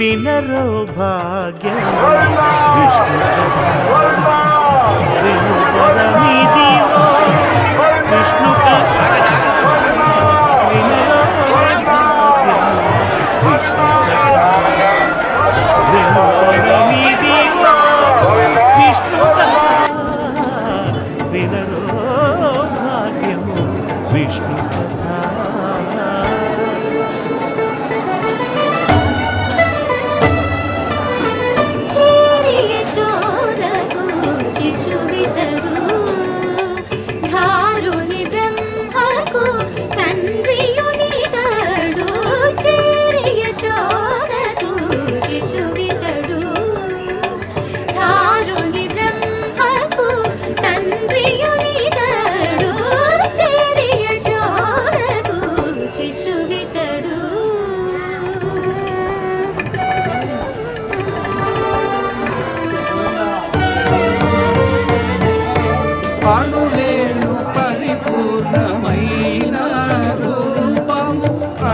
विनरो भाग्य। विष्णु परमिदिवो विष्णु विष्णु विष्णु कथा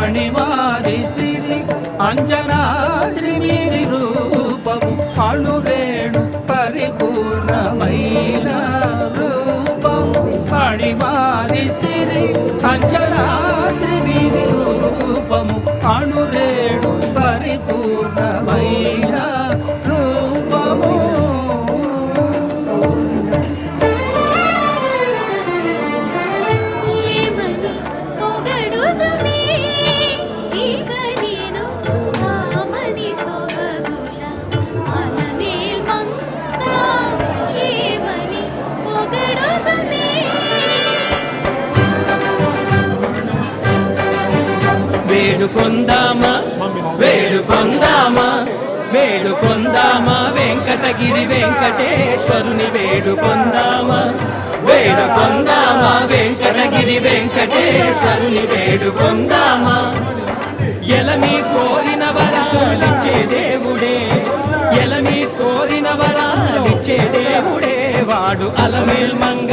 రూపము అణిమాది అంజనాద్రి మీది రూపము అణురేణు పరిపూర్ణమైన రూపము. అణిమాది సిరి అంజనాద్రి మీది రూపము అణురేణు పరిపూర్ణమైన వేడుకొందామా వేడుకొందామా వేడుకొందామా వెంకటగిరి వెంకటేశ్వరుని వేడుకొందామా? వేడుకొందామా వెంకటగిరి వెంకటేశ్వరుని వేడుకొందామా? ఎలమి కోరిన వరాలిచ్చే దేవుడే ఎలమి కోరిన వరాలిచ్చే దేవుడే. వాడు అలమేల్ మంగ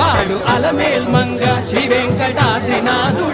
వాడు అలమేల్ మంగ శ్రీ వెంకటాద్రినాథుడు.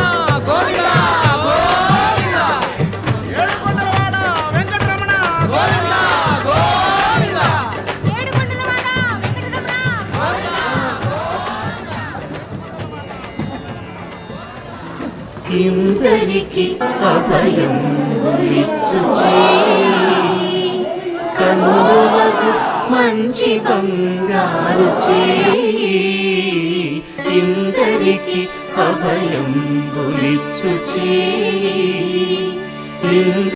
ఇందరికి అభయం ఒలిచ్చు కందువకు మంచి బంగారు చేయి ఇందరికి అభయం ఒలిచ్చు చేయి